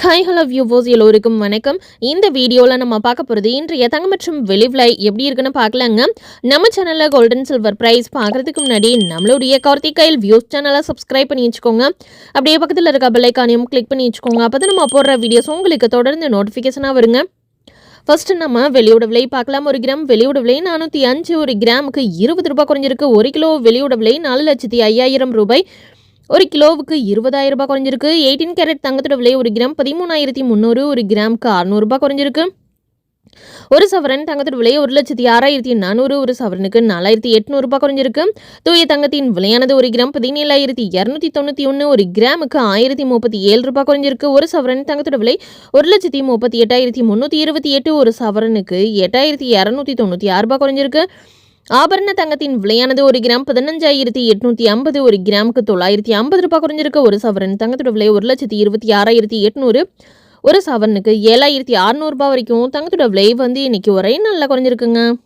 Hi hello வியூவோஸ் எல்லோருக்கும் வணக்கம். இந்த வீடியோவில் நம்ம பார்க்க போகிறது இன்றைய தங்கம் மற்றும் வெளிவிலை எப்படி இருக்குன்னு பார்க்கலாங்க. நம்ம சேனலில் கோல்டன் சில்வர் ப்ரைஸ் பார்க்குறதுக்கு முன்னாடி நம்மளுடைய கார்த்திகைல் வியூஸ் சேனலை சப்ஸ்கிரைப் பண்ணி வச்சுக்கோங்க. அப்படியே பக்கத்தில் இருக்க பெல்லைக்கானையும் கிளிக் பண்ணி வச்சுக்கோங்க. அப்போ தான் நம்ம போடுற வீடியோஸ் உங்களுக்கு தொடர்ந்து நோட்டிஃபிகேஷனாக வருங்க. ஃபர்ஸ்ட் நம்ம வெளியோட விலை பார்க்கலாம். ஒரு கிராம் வெளியோட விலை நானூற்றி அஞ்சு ஒரு கிராமுக்கு இருபது ரூபாய் குறைஞ்சிருக்கு. ஒரு கிலோ வெளியோட விலை நாலு லட்சத்தி ஐயாயிரம் ரூபாய். ஒரு கிலோவுக்கு இருபதாயிரம் ரூபாய் குறைஞ்சிருக்கு. எயிட்டீன் கேரட் தங்கத்தோட விலை ஒரு கிராம் பதிமூணாயிரத்தி முந்நூறு ஒரு கிராமுக்கு அறநூறுபா குறைஞ்சிருக்கு. ஒரு சவரன் தங்கத்தோட விலை ஒரு லட்சத்தி ஆறாயிரத்தி நானூறு ஒரு சவரனுக்கு நாலாயிரத்தி எட்நூறுபா குறைஞ்சிருக்கு. தூய தங்கத்தின் விலையானது ஒரு கிராம் பதினேழாயிரத்தி இரநூத்தி தொண்ணூற்றி ஒன்று ஒரு கிராமுக்கு ஆயிரத்தி முப்பத்தி ஏழு ரூபாய் குறைஞ்சிருக்கு. ஒரு சவரன் தங்கத்தோட விலை ஒரு லட்சத்தி முப்பத்தி எட்டாயிரத்தி முந்நூற்றி இருபத்தி எட்டு ஒரு சவரனுக்கு எட்டாயிரத்தி இரநூத்தி தொண்ணூற்றி ஆறு ரூபாய் குறைஞ்சிருக்கு. ஆபரண தங்கத்தின் விலையானது ஒரு கிராம் பதினஞ்சாயிரத்தி எட்நூத்தி ஐம்பது ஒரு கிராமுக்கு தொள்ளாயிரத்தி ஐம்பது ரூபாய் குறைஞ்சிருக்க. ஒரு சவரன் தங்கத்தோட விலை ஒரு லட்சத்தி இருபத்தி ஆறாயிரத்தி எட்நூறு. ஒரு சவரனுக்கு ஏழாயிரத்தி அறநூறுபா வரைக்கும் தங்கத்தோட விலை வந்து இன்னைக்கு ஒரே நாளில் குறைஞ்சிருக்குங்க.